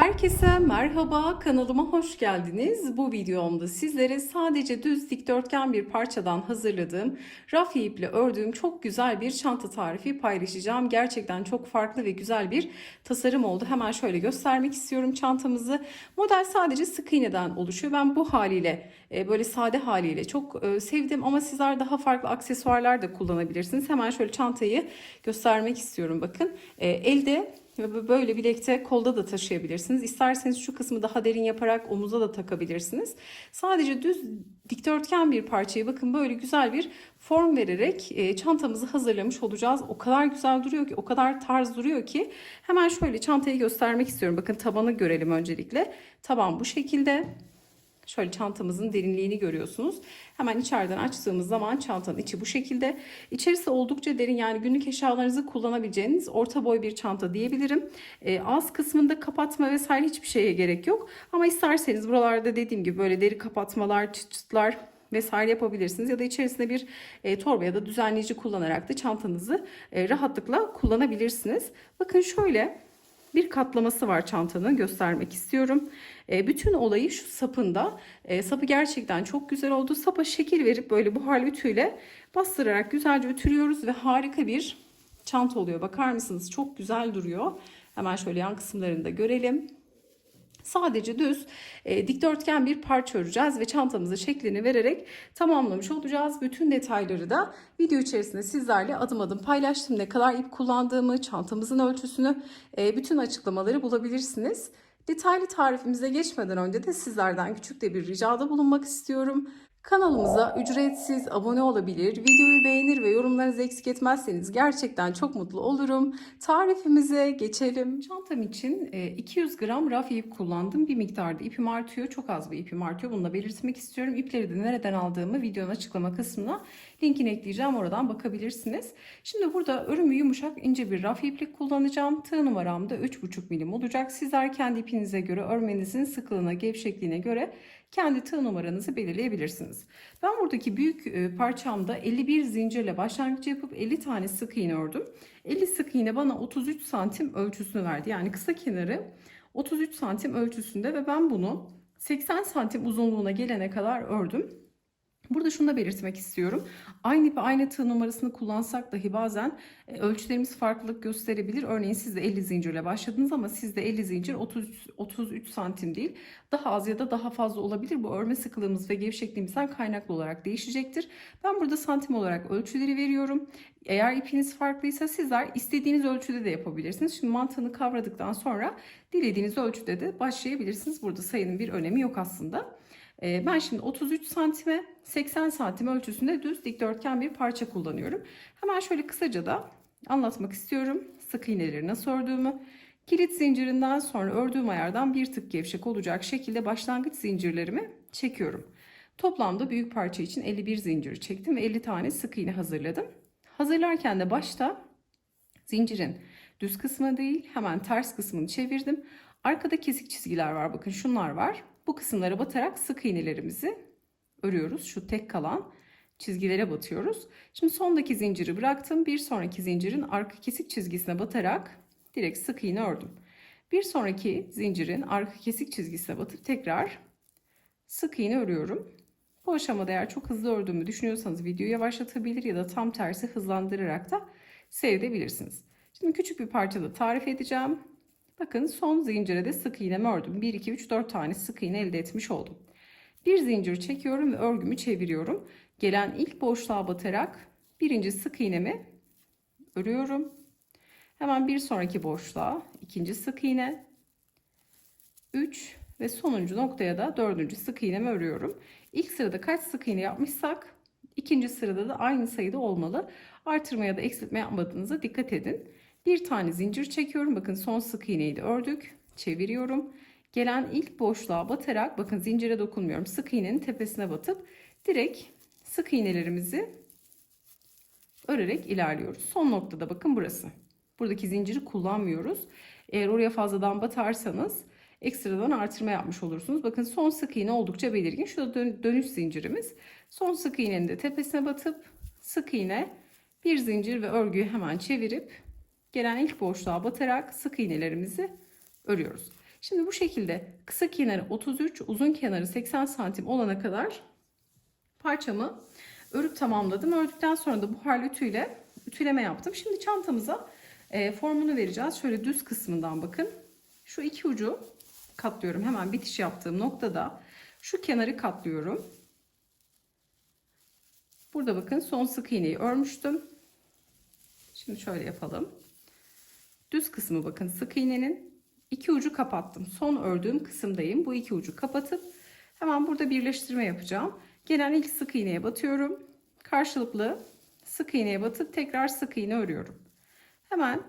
Herkese merhaba, kanalıma hoş geldiniz. Bu videomda sizlere sadece düz dikdörtgen bir parçadan hazırladığım, raf iple ördüğüm çok güzel bir çanta tarifi paylaşacağım. Gerçekten çok farklı ve güzel bir tasarım oldu. Hemen şöyle göstermek istiyorum çantamızı. Model sadece sık iğneden oluşuyor. Ben bu haliyle, e, böyle sade haliyle çok e, sevdim ama sizler daha farklı aksesuarlar da kullanabilirsiniz. Hemen şöyle çantayı göstermek istiyorum. Bakın e, elde ve böyle bilekte kolda da taşıyabilirsiniz. İsterseniz şu kısmı daha derin yaparak omuza da takabilirsiniz. Sadece düz dikdörtgen bir parçayı bakın böyle güzel bir form vererek e, çantamızı hazırlamış olacağız. O kadar güzel duruyor ki, o kadar tarz duruyor ki. Hemen şöyle çantayı göstermek istiyorum. Bakın tabanı görelim öncelikle. Taban bu şekilde. Şöyle çantamızın derinliğini görüyorsunuz. Hemen içeriden açtığımız zaman çantanın içi bu şekilde. İçerisi oldukça derin yani günlük eşyalarınızı kullanabileceğiniz orta boy bir çanta diyebilirim. E, ağız kısmında kapatma vesaire hiçbir şeye gerek yok. Ama isterseniz buralarda dediğim gibi böyle deri kapatmalar, çıt vesaire yapabilirsiniz. Ya da içerisinde bir e, torba ya da düzenleyici kullanarak da çantanızı e, rahatlıkla kullanabilirsiniz. Bakın şöyle bir katlaması var çantanın göstermek istiyorum. E, bütün olayı şu sapında. E, sapı gerçekten çok güzel oldu. Sapa şekil verip böyle buharlı ütüyle bastırarak güzelce ütülüyoruz ve harika bir çanta oluyor. Bakar mısınız? Çok güzel duruyor. Hemen şöyle yan kısımlarını da görelim. Sadece düz e, dikdörtgen bir parça öreceğiz ve çantamızı şeklini vererek tamamlamış olacağız. Bütün detayları da video içerisinde sizlerle adım adım paylaştım. Ne kadar ip kullandığımı, çantamızın ölçüsünü, e, bütün açıklamaları bulabilirsiniz. Detaylı tarifimize geçmeden önce de sizlerden küçük de bir ricada bulunmak istiyorum. Kanalımıza ücretsiz abone olabilir, videoyu beğenir ve yorumlarınızı eksik etmezseniz gerçekten çok mutlu olurum. Tarifimize geçelim. Çantam için e, 200 gram raf ip kullandım. Bir miktarda ipim artıyor. Çok az bir ipim artıyor. Bunu da belirtmek istiyorum. İpleri de nereden aldığımı videonun açıklama kısmına linkini ekleyeceğim. Oradan bakabilirsiniz. Şimdi burada örümü yumuşak ince bir raf iplik kullanacağım. Tığ numaram da 3,5 milim olacak. Sizler kendi ipinize göre örmenizin sıklığına, gevşekliğine göre kendi tığ numaranızı belirleyebilirsiniz. Ben buradaki büyük e, parçamda 51 zincirle başlangıç yapıp 50 tane sık iğne ördüm. 50 sık iğne bana 33 santim ölçüsünü verdi. Yani kısa kenarı 33 santim ölçüsünde ve ben bunu 80 santim uzunluğuna gelene kadar ördüm. Burada şunu da belirtmek istiyorum. Aynı ipi aynı tığ numarasını kullansak dahi bazen e, ölçülerimiz farklılık gösterebilir. Örneğin siz de 50 zincirle başladınız ama sizde 50 zincir 30, 33 santim değil. Daha az ya da daha fazla olabilir. Bu örme sıklığımız ve gevşekliğimizden kaynaklı olarak değişecektir. Ben burada santim olarak ölçüleri veriyorum. Eğer ipiniz farklıysa sizler istediğiniz ölçüde de yapabilirsiniz. Şimdi mantığını kavradıktan sonra dilediğiniz ölçüde de başlayabilirsiniz. Burada sayının bir önemi yok aslında. Ee, ben şimdi 33 santime 80 santim ölçüsünde düz dikdörtgen bir parça kullanıyorum. Hemen şöyle kısaca da anlatmak istiyorum. Sık iğneleri nasıl ördüğümü. Kilit zincirinden sonra ördüğüm ayardan bir tık gevşek olacak şekilde başlangıç zincirlerimi çekiyorum. Toplamda büyük parça için 51 zincir çektim ve 50 tane sık iğne hazırladım. Hazırlarken de başta zincirin düz kısmı değil hemen ters kısmını çevirdim. Arkada kesik çizgiler var bakın şunlar var. Bu kısımlara batarak sık iğnelerimizi örüyoruz. Şu tek kalan çizgilere batıyoruz. Şimdi sondaki zinciri bıraktım. Bir sonraki zincirin arka kesik çizgisine batarak direkt sık iğne ördüm. Bir sonraki zincirin arka kesik çizgisine batıp tekrar sık iğne örüyorum. Bu aşamada eğer çok hızlı ördüğümü düşünüyorsanız videoyu yavaşlatabilir ya da tam tersi hızlandırarak da seyredebilirsiniz. Şimdi küçük bir parçada tarif edeceğim. Bakın son zincire de sık iğnemi ördüm. 1, 2, 3, 4 tane sık iğne elde etmiş oldum. Bir zincir çekiyorum ve örgümü çeviriyorum. Gelen ilk boşluğa batarak birinci sık iğnemi örüyorum. Hemen bir sonraki boşluğa ikinci sık iğne, 3 ve sonuncu noktaya da dördüncü sık iğnemi örüyorum. İlk sırada kaç sık iğne yapmışsak ikinci sırada da aynı sayıda olmalı. Artırma ya da eksiltme yapmadığınıza dikkat edin. Bir tane zincir çekiyorum. Bakın son sık iğneyi de ördük. Çeviriyorum. Gelen ilk boşluğa batarak bakın zincire dokunmuyorum. Sık iğnenin tepesine batıp direkt sık iğnelerimizi örerek ilerliyoruz. Son noktada bakın burası. Buradaki zinciri kullanmıyoruz. Eğer oraya fazladan batarsanız ekstradan artırma yapmış olursunuz. Bakın son sık iğne oldukça belirgin. Şurada dönüş zincirimiz. Son sık iğnenin de tepesine batıp sık iğne bir zincir ve örgüyü hemen çevirip gelen ilk boşluğa batarak sık iğnelerimizi örüyoruz. Şimdi bu şekilde kısa kenarı 33, uzun kenarı 80 santim olana kadar parçamı örüp tamamladım. Ördükten sonra da buharlı ütüyle ütüleme yaptım. Şimdi çantamıza e, formunu vereceğiz. Şöyle düz kısmından bakın. Şu iki ucu katlıyorum. Hemen bitiş yaptığım noktada şu kenarı katlıyorum. Burada bakın son sık iğneyi örmüştüm. Şimdi şöyle yapalım. Düz kısmı bakın sık iğnenin iki ucu kapattım. Son ördüğüm kısımdayım. Bu iki ucu kapatıp hemen burada birleştirme yapacağım. Gelen ilk sık iğneye batıyorum. Karşılıklı sık iğneye batıp tekrar sık iğne örüyorum. Hemen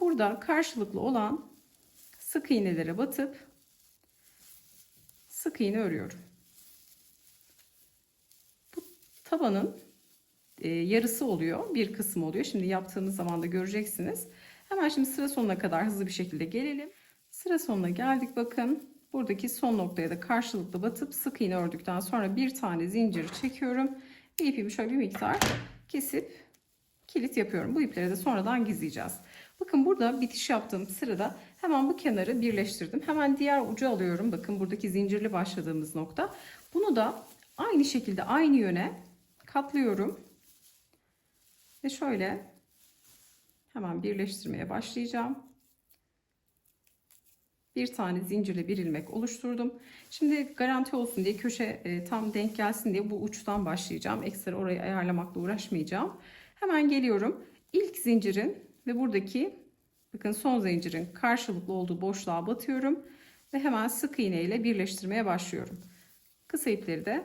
burada karşılıklı olan sık iğnelere batıp sık iğne örüyorum. Bu tabanın e, yarısı oluyor, bir kısmı oluyor. Şimdi yaptığımız zaman da göreceksiniz. Hemen şimdi sıra sonuna kadar hızlı bir şekilde gelelim. Sıra sonuna geldik bakın. Buradaki son noktaya da karşılıklı batıp sık iğne ördükten sonra bir tane zincir çekiyorum. Ve ipimi şöyle bir miktar kesip kilit yapıyorum. Bu ipleri de sonradan gizleyeceğiz. Bakın burada bitiş yaptığım sırada hemen bu kenarı birleştirdim. Hemen diğer ucu alıyorum. Bakın buradaki zincirli başladığımız nokta. Bunu da aynı şekilde aynı yöne katlıyorum. Ve şöyle hemen birleştirmeye başlayacağım. Bir tane zincirle bir ilmek oluşturdum. Şimdi garanti olsun diye köşe e, tam denk gelsin diye bu uçtan başlayacağım. Ekstra orayı ayarlamakla uğraşmayacağım. Hemen geliyorum. İlk zincirin ve buradaki bakın son zincirin karşılıklı olduğu boşluğa batıyorum. Ve hemen sık iğne ile birleştirmeye başlıyorum. Kısa ipleri de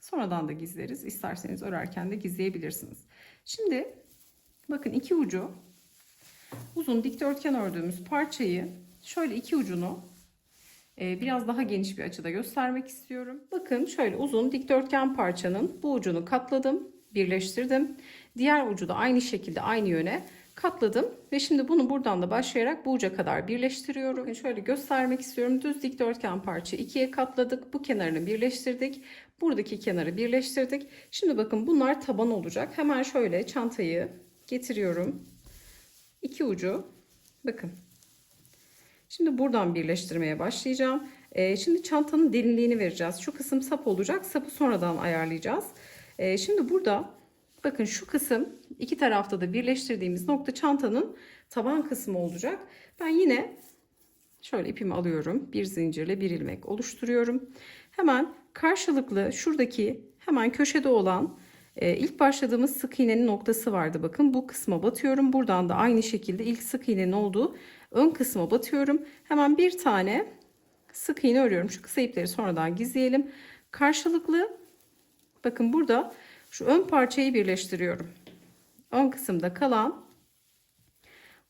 sonradan da gizleriz. İsterseniz örerken de gizleyebilirsiniz. Şimdi bakın iki ucu uzun dikdörtgen ördüğümüz parçayı şöyle iki ucunu e, biraz daha geniş bir açıda göstermek istiyorum. Bakın şöyle uzun dikdörtgen parçanın bu ucunu katladım, birleştirdim. Diğer ucu da aynı şekilde aynı yöne katladım ve şimdi bunu buradan da başlayarak bu uca kadar birleştiriyorum. Bakın şöyle göstermek istiyorum. Düz dikdörtgen parça ikiye katladık. Bu kenarını birleştirdik. Buradaki kenarı birleştirdik. Şimdi bakın bunlar taban olacak. Hemen şöyle çantayı getiriyorum. İki ucu bakın Şimdi buradan birleştirmeye başlayacağım. Ee, şimdi çantanın derinliğini vereceğiz. Şu kısım sap olacak. Sapı sonradan ayarlayacağız. Ee, şimdi burada bakın şu kısım iki tarafta da birleştirdiğimiz nokta çantanın taban kısmı olacak. Ben yine şöyle ipimi alıyorum. Bir zincirle bir ilmek oluşturuyorum. Hemen karşılıklı şuradaki hemen köşede olan e, ilk başladığımız sık iğnenin noktası vardı. Bakın bu kısma batıyorum. Buradan da aynı şekilde ilk sık iğnenin olduğu ön kısma batıyorum. Hemen bir tane sık iğne örüyorum. Şu kısa ipleri sonradan gizleyelim. Karşılıklı bakın burada şu ön parçayı birleştiriyorum. Ön kısımda kalan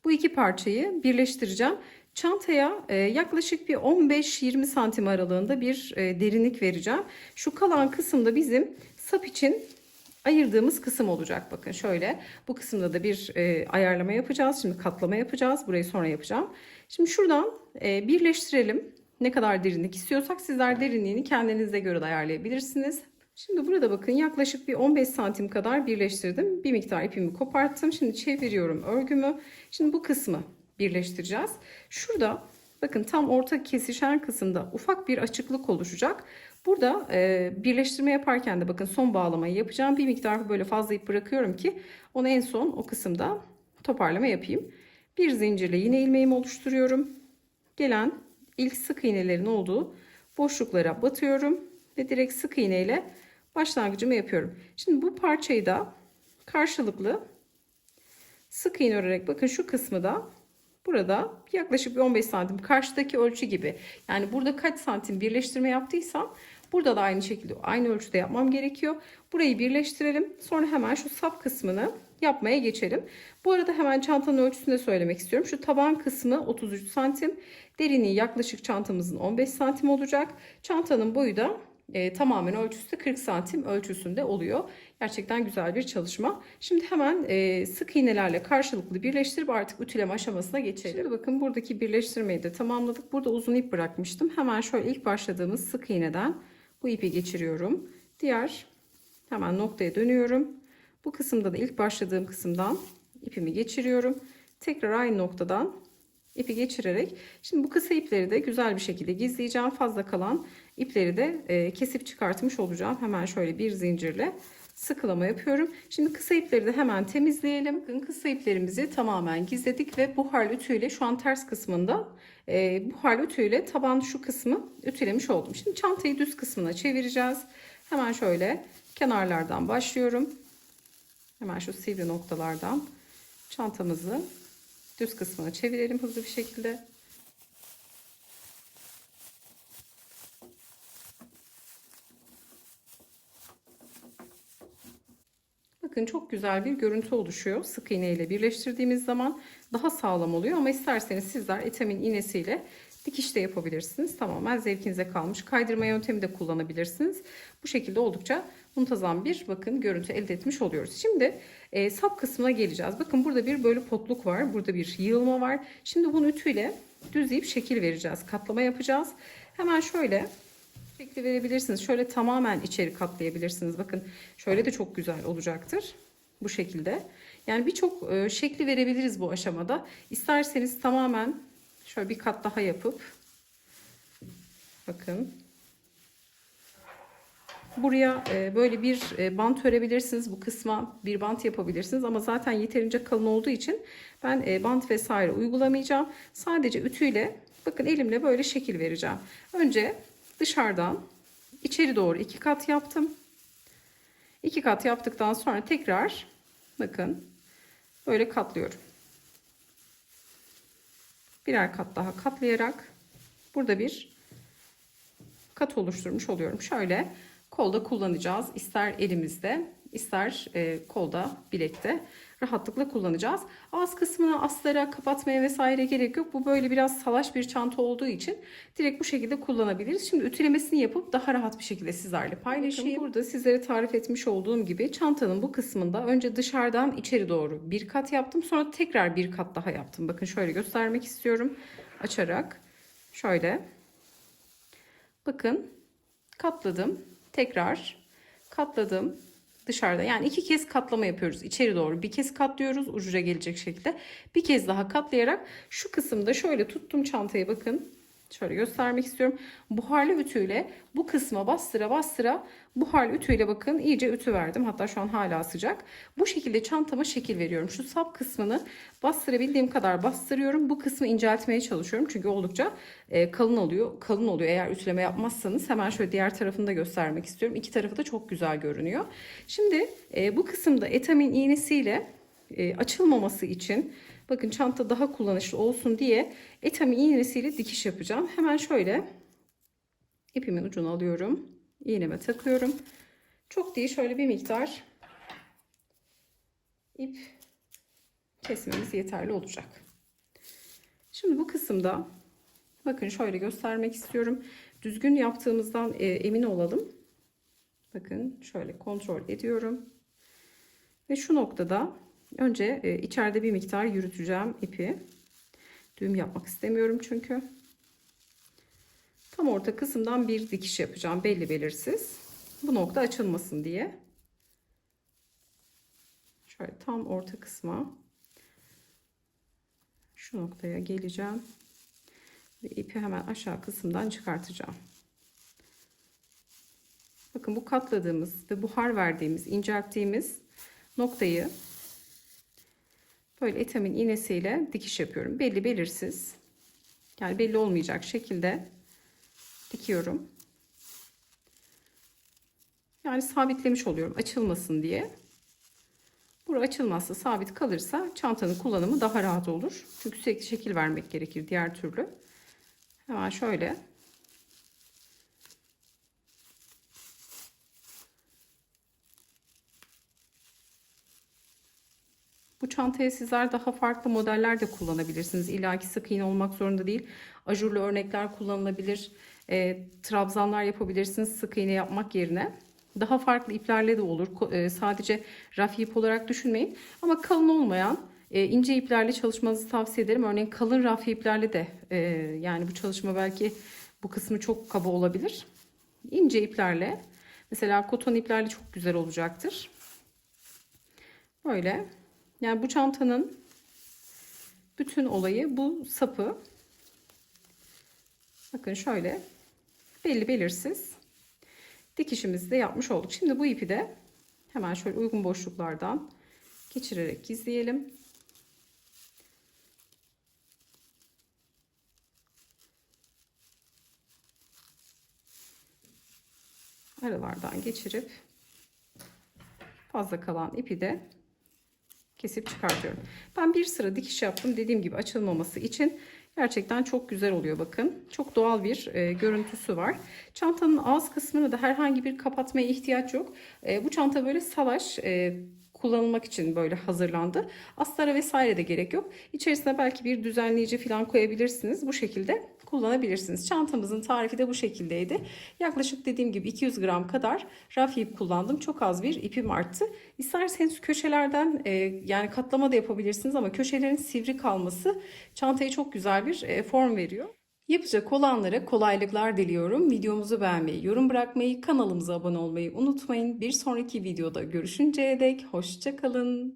bu iki parçayı birleştireceğim. Çantaya e, yaklaşık bir 15-20 santim aralığında bir e, derinlik vereceğim. Şu kalan kısımda bizim sap için ayırdığımız kısım olacak. Bakın şöyle bu kısımda da bir e, ayarlama yapacağız. Şimdi katlama yapacağız. Burayı sonra yapacağım. Şimdi şuradan e, birleştirelim. Ne kadar derinlik istiyorsak sizler derinliğini kendinize göre de ayarlayabilirsiniz. Şimdi burada bakın yaklaşık bir 15 santim kadar birleştirdim. Bir miktar ipimi koparttım. Şimdi çeviriyorum örgümü. Şimdi bu kısmı birleştireceğiz. Şurada bakın tam orta kesişen kısımda ufak bir açıklık oluşacak. Burada e, birleştirme yaparken de bakın son bağlamayı yapacağım. Bir miktar böyle fazla ip bırakıyorum ki onu en son o kısımda toparlama yapayım. Bir zincirle yine ilmeğimi oluşturuyorum. Gelen ilk sık iğnelerin olduğu boşluklara batıyorum ve direkt sık iğne ile başlangıcımı yapıyorum. Şimdi bu parçayı da karşılıklı sık iğne örerek bakın şu kısmı da burada yaklaşık bir 15 santim karşıdaki ölçü gibi. Yani burada kaç santim birleştirme yaptıysam burada da aynı şekilde aynı ölçüde yapmam gerekiyor. Burayı birleştirelim. Sonra hemen şu sap kısmını yapmaya geçelim. Bu arada hemen çantanın ölçüsünü de söylemek istiyorum. Şu taban kısmı 33 santim. Derinliği yaklaşık çantamızın 15 santim olacak. Çantanın boyu da e, tamamen ölçüsü 40 santim ölçüsünde oluyor. Gerçekten güzel bir çalışma. Şimdi hemen e, sık iğnelerle karşılıklı birleştirip artık ütüleme aşamasına geçelim. Şimdi bakın buradaki birleştirmeyi de tamamladık. Burada uzun ip bırakmıştım. Hemen şöyle ilk başladığımız sık iğneden bu ipi geçiriyorum. Diğer hemen noktaya dönüyorum. Bu kısımda da ilk başladığım kısımdan ipimi geçiriyorum. Tekrar aynı noktadan ipi geçirerek şimdi bu kısa ipleri de güzel bir şekilde gizleyeceğim. Fazla kalan ipleri de e, kesip çıkartmış olacağım. Hemen şöyle bir zincirle sıkılama yapıyorum. Şimdi kısa ipleri de hemen temizleyelim. Bakın kısa iplerimizi tamamen gizledik ve buharlı ütüyle şu an ters kısmında e, buharlı ütüyle taban şu kısmı ütülemiş oldum. Şimdi çantayı düz kısmına çevireceğiz. Hemen şöyle kenarlardan başlıyorum. Hemen şu sivri noktalardan çantamızı düz kısmına çevirelim hızlı bir şekilde. Bakın çok güzel bir görüntü oluşuyor. Sık iğne ile birleştirdiğimiz zaman daha sağlam oluyor. Ama isterseniz sizler etamin iğnesiyle dikiş de yapabilirsiniz. Tamamen zevkinize kalmış. Kaydırma yöntemi de kullanabilirsiniz. Bu şekilde oldukça muntazam bir bakın görüntü elde etmiş oluyoruz. Şimdi e, sap kısmına geleceğiz. Bakın burada bir böyle potluk var. Burada bir yığılma var. Şimdi bunu ütüyle düzleyip şekil vereceğiz. Katlama yapacağız. Hemen şöyle şekli verebilirsiniz. Şöyle tamamen içeri katlayabilirsiniz. Bakın şöyle de çok güzel olacaktır. Bu şekilde. Yani birçok e, şekli verebiliriz bu aşamada. İsterseniz tamamen şöyle bir kat daha yapıp bakın buraya e, böyle bir e, bant örebilirsiniz. Bu kısma bir bant yapabilirsiniz. Ama zaten yeterince kalın olduğu için ben bant vesaire uygulamayacağım. Sadece ütüyle bakın elimle böyle şekil vereceğim. Önce dışarıdan içeri doğru iki kat yaptım. İki kat yaptıktan sonra tekrar bakın böyle katlıyorum. Birer kat daha katlayarak burada bir kat oluşturmuş oluyorum. Şöyle kolda kullanacağız. İster elimizde ister e, kolda bilekte rahatlıkla kullanacağız. Ağız kısmını aslara kapatmaya vesaire gerek yok. Bu böyle biraz salaş bir çanta olduğu için direkt bu şekilde kullanabiliriz. Şimdi ütülemesini yapıp daha rahat bir şekilde sizlerle paylaşayım. Bakın burada sizlere tarif etmiş olduğum gibi çantanın bu kısmında önce dışarıdan içeri doğru bir kat yaptım. Sonra tekrar bir kat daha yaptım. Bakın şöyle göstermek istiyorum. Açarak şöyle. Bakın katladım. Tekrar katladım dışarıda. Yani iki kez katlama yapıyoruz içeri doğru. Bir kez katlıyoruz ucuca gelecek şekilde. Bir kez daha katlayarak şu kısımda şöyle tuttum çantayı bakın. Şöyle göstermek istiyorum. Buharlı ütüyle bu kısma bastıra bastıra buharlı ütüyle bakın iyice ütü verdim. Hatta şu an hala sıcak. Bu şekilde çantama şekil veriyorum. Şu sap kısmını bastırabildiğim kadar bastırıyorum. Bu kısmı inceltmeye çalışıyorum. Çünkü oldukça e, kalın oluyor. Kalın oluyor eğer ütüleme yapmazsanız. Hemen şöyle diğer tarafını da göstermek istiyorum. İki tarafı da çok güzel görünüyor. Şimdi e, bu kısımda etamin iğnesiyle e, açılmaması için Bakın çanta daha kullanışlı olsun diye etamin iğnesiyle dikiş yapacağım. Hemen şöyle ipimin ucunu alıyorum. İğneme takıyorum. Çok değil şöyle bir miktar ip kesmemiz yeterli olacak. Şimdi bu kısımda bakın şöyle göstermek istiyorum. Düzgün yaptığımızdan e, emin olalım. Bakın şöyle kontrol ediyorum. Ve şu noktada Önce e, içeride bir miktar yürüteceğim ipi. Düğüm yapmak istemiyorum çünkü. Tam orta kısımdan bir dikiş yapacağım. Belli belirsiz. Bu nokta açılmasın diye. Şöyle tam orta kısma şu noktaya geleceğim. Ve ipi hemen aşağı kısımdan çıkartacağım. Bakın bu katladığımız ve buhar verdiğimiz, incelttiğimiz noktayı Böyle etamin iğnesiyle dikiş yapıyorum. Belli belirsiz. Yani belli olmayacak şekilde dikiyorum. Yani sabitlemiş oluyorum açılmasın diye. Bura açılmazsa sabit kalırsa çantanın kullanımı daha rahat olur. Çünkü sürekli şekil vermek gerekir diğer türlü. Hemen şöyle Bu çantaya sizler daha farklı modeller de kullanabilirsiniz. İlla ki sık iğne olmak zorunda değil. Ajurlu örnekler kullanılabilir. E, trabzanlar yapabilirsiniz sık iğne yapmak yerine. Daha farklı iplerle de olur. E, sadece raf ip olarak düşünmeyin. Ama kalın olmayan e, ince iplerle çalışmanızı tavsiye ederim. Örneğin kalın raf iplerle de e, yani bu çalışma belki bu kısmı çok kaba olabilir. İnce iplerle mesela koton iplerle çok güzel olacaktır. Böyle yani bu çantanın Bütün olayı bu sapı bakın şöyle belli belirsiz dikişimizi de yapmış olduk. Şimdi bu ipi de hemen şöyle uygun boşluklardan geçirerek gizleyelim. Aralardan geçirip fazla kalan ipi de kesip çıkartıyorum. Ben bir sıra dikiş yaptım. Dediğim gibi açılmaması için gerçekten çok güzel oluyor bakın. Çok doğal bir e, görüntüsü var. Çantanın ağız kısmına da herhangi bir kapatmaya ihtiyaç yok. E, bu çanta böyle salaş e, kullanılmak için böyle hazırlandı. Astara vesaire de gerek yok. İçerisine belki bir düzenleyici falan koyabilirsiniz. Bu şekilde kullanabilirsiniz. Çantamızın tarifi de bu şekildeydi. Yaklaşık dediğim gibi 200 gram kadar raf ip kullandım. Çok az bir ipim arttı. İsterseniz köşelerden e, yani katlama da yapabilirsiniz ama köşelerin sivri kalması çantaya çok güzel bir e, form veriyor. Yapacak olanlara kolaylıklar diliyorum. Videomuzu beğenmeyi, yorum bırakmayı, kanalımıza abone olmayı unutmayın. Bir sonraki videoda görüşünceye dek hoşçakalın.